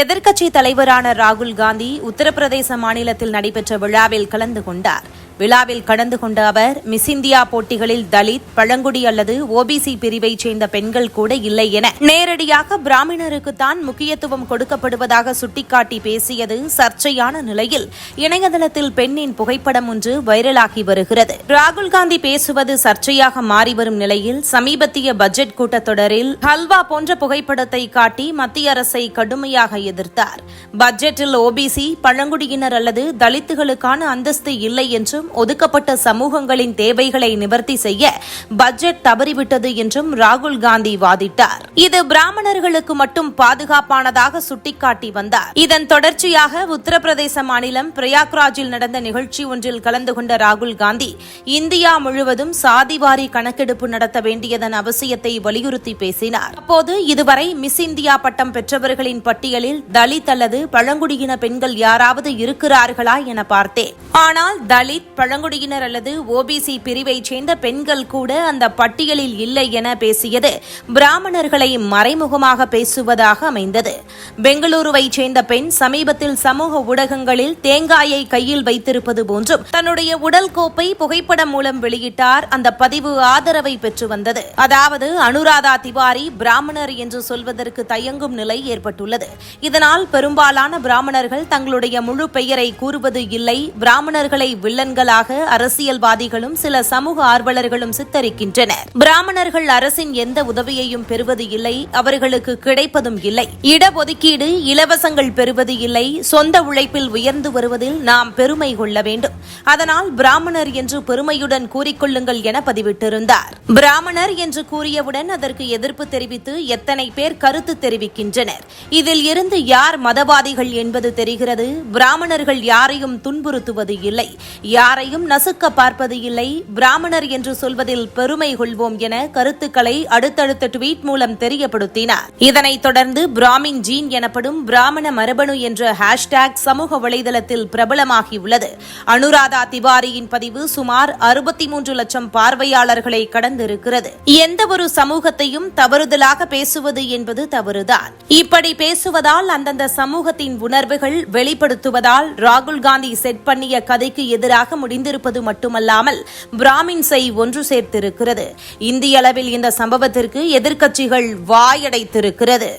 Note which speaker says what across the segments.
Speaker 1: எதிர்க்கட்சி தலைவரான ராகுல் காந்தி உத்தரப்பிரதேச மாநிலத்தில் நடைபெற்ற விழாவில் கலந்து கொண்டார். விழாவில் கலந்து கொண்ட அவர் மிஸ் இந்தியா போட்டிகளில் தலித் பழங்குடி அல்லது ஓபிசி பிரிவைச் சேர்ந்த பெண்கள் கூட இல்லை என. நேரடியாக பிராமணருக்குத்தான் முக்கியத்துவம் கொடுக்கப்படுவதாக சுட்டிக்காட்டி பேசியது சர்ச்சையான நிலையில் இணையதளத்தில் பெண்ணின் புகைப்படம் ஒன்று வைரலாகி வருகிறது. ராகுல் காந்தி பேசுவது சர்ச்சையாக மாறி வரும் நிலையில் சமீபத்திய பட்ஜெட் கூட்டத்தொடரில் ஹல்வா போன்ற புகைப்படத்தை காட்டி மத்திய அரசை கடுமையாக எதிர்த்தார். பட்ஜெட்டில் ஓபிசி பழங்குடியினர் அல்லது தலித்துகளுக்கான அந்தஸ்து இல்லை என்று என்றும் ஒதுக்கப்பட்ட சமூகங்களின் தேவைகளை நிவர்த்தி செய்ய பட்ஜெட் தவறிவிட்டது என்றும் ராகுல் காந்தி வாதிட்டார். இது பிராமணர்களுக்கு மட்டும் பாதுகாப்பானதாக சுட்டிக்காட்டி வந்தார். இதன் தொடர்ச்சியாக உத்தரப்பிரதேச மாநிலம் பிரயாக்ராஜில் நடந்த நிகழ்ச்சி ஒன்றில் கலந்து கொண்ட ராகுல் காந்தி இந்தியா முழுவதும் சாதிவாரி கணக்கெடுப்பு நடத்த வேண்டியதன் அவசியத்தை வலியுறுத்தி பேசினார். அப்போது இதுவரை மிஸ் இந்தியா பட்டம் பெற்றவர்களின் பட்டியலில் தலித் அல்லது பழங்குடியின பெண்கள் யாராவது இருக்கிறார்களா என பார்த்தேன். ஆனால் தலித் பழங்குடியினர் அல்லது ஓபிசி பிரிவைச் சேர்ந்த பெண்கள் கூட அந்த பட்டியலில் இல்லை என பேசியது. பிராமணர்களை மறைமுகமாக பேசுவதாக அமைந்தது. பெங்களூருவைச் சேர்ந்த பெண் சமீபத்தில் சமூக ஊடகங்களில் தேங்காயை கையில் வைத்திருப்பது போன்றும் தன்னுடைய உடல் கோப்பை புகைப்படம் மூலம் வெளியிட்டார். அந்த பதிவு ஆதரவை பெற்று வந்தது. அதாவது அனுராதா திவாரி பிராமணர் என்று சொல்வதற்கு தயங்கும் நிலை ஏற்பட்டுள்ளது. இதனால் பெரும்பாலான பிராமணர்கள் தங்களுடைய முழு பெயரை கூறுவது இல்லை. பிராமணர்களை வில்லன்கள் வில்லன்களாக அரசியல்வாதிகளும் சில சமூக ஆர்வலர்களும் சித்தரிக்கின்றனர். பிராமணர்கள் அரசின் எந்த உதவியையும் பெறுவது இல்லை அவர்களுக்கு கிடைப்பதும் இல்லை. இடஒதுக்கீடு இலவசங்கள் பெறுவது இல்லை சொந்த உழைப்பில் உயர்ந்து வருவதில் நாம் பெருமை கொள்ள வேண்டும். அதனால் பிராமணர் என்று பெருமையுடன் கூறிக்கொள்ளுங்கள் என பதிவிட்டிருந்தார். பிராமணர் என்று கூறியவுடன் அதற்கு எதிர்ப்பு தெரிவித்து எத்தனை பேர் கருத்து தெரிவிக்கின்றனர். இதில் இருந்து யார் மதவாதிகள் என்பது தெரிகிறது. பிராமணர்கள் யாரையும் துன்புறுத்துவது இல்லை. யார் யாரையும் நசுக்க பார்ப்பது இல்லை. பிராமணர் என்று சொல்வதில் பெருமை கொள்வோம் என கருத்துக்களை அடுத்தடுத்த ட்வீட் மூலம் தெரியப்படுத்தினார். இதனைத் தொடர்ந்து பிராமின் ஜீன் எனப்படும் பிராமண மரபணு என்ற ஹேஷ்டேக் சமூக வலைதளத்தில் பிரபலமாகியுள்ளது. அனுராதா திவாரியின் பதிவு சுமார் அறுபத்தி மூன்று லட்சம் பார்வையாளர்களை கடந்திருக்கிறது. எந்த ஒரு சமூகத்தையும் தவறுதலாக பேசுவது என்பது தவறுதான். இப்படி பேசுவதால் அந்தந்த சமூகத்தின் உணர்வுகள் வெளிப்படுத்துவதால் ராகுல் காந்தி செட் பண்ணிய கதைக்கு எதிராக முடிந்திருப்பது மட்டுமல்லாமல் பிராமின்ஸை ஒன்று சேர்த்திருக்கிறது. இந்திய அளவில் இந்த சம்பவத்திற்கு எதிர்க்கட்சிகள் வாயடைத்திருக்கிறது.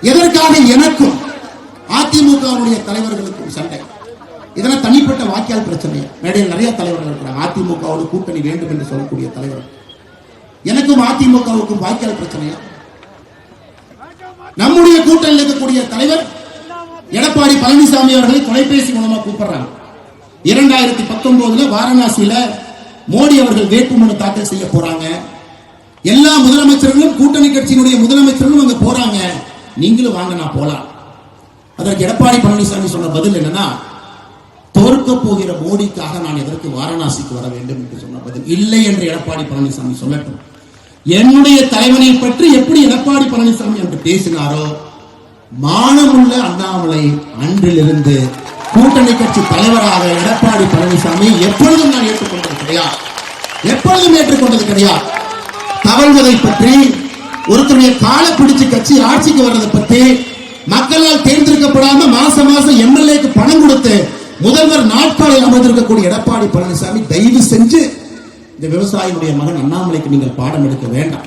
Speaker 2: எதற்காக எனக்கும் அதிமுகவுடைய தலைவர்களுக்கும் சண்டை? இதெல்லாம் தனிப்பட்ட வாக்கியால் பிரச்சனை. மேடையில் நிறைய தலைவர்கள் இருக்கிறாங்க. அதிமுகவோடு கூட்டணி வேண்டும் என்று சொல்லக்கூடிய தலைவர். எனக்கும் அதிமுகவுக்கும் வாக்கியால் பிரச்சனையா? நம்முடைய கூட்டணியில் இருக்கக்கூடிய தலைவர் எடப்பாடி பழனிசாமி அவர்களை தொலைபேசி மூலமா கூப்பிடுறாங்க. இரண்டாயிரத்தி பத்தொன்பதுல வாரணாசியில மோடி அவர்கள் வேட்புமனு தாக்கல் செய்ய போறாங்க. எல்லா முதலமைச்சர்களும் கூட்டணி கட்சியினுடைய முதலமைச்சர்களும் அங்க போறாங்க. நீங்களும் வாங்க நான் போலாம். அதற்கு எடப்பாடி பழனிசாமி சொன்ன பதில் என்னன்னா தோற்க போகிற மோடிக்காக நான் எதற்கு வாரணாசிக்கு வர வேண்டும்? என்று சொன்ன பதில் இல்லை என்று எடப்பாடி பழனிசாமி சொல்லட்டும். என்னுடைய தலைவனை பற்றி எப்படி எடப்பாடி பழனிசாமி என்று பேசினாரோ மானமுள்ள அண்ணாமலை அன்றிலிருந்து கூட்டணி கட்சி தலைவராக எடப்பாடி பழனிசாமி எப்பொழுதும் நான் ஏற்றுக்கொண்டது கிடையாது. எப்பொழுதும் ஏற்றுக்கொண்டது கிடையாது. தவழ்வதை பற்றி ஒருத்தருடைய கால பிடிச்சு கட்சி ஆட்சிக்கு வர்றதை பற்றி மக்களால் தேர்ந்தெடுக்கப்படாம மாசம் மாசம் எம்எல்ஏக்கு பணம் கொடுத்து முதல்வர் நாட்காலில் அமர்ந்திருக்கக்கூடிய எடப்பாடி பழனிசாமி தயவு செஞ்சு இந்த விவசாயியுடைய மகன் அண்ணாமலைக்கு நீங்கள் பாடம் எடுக்க வேண்டாம்.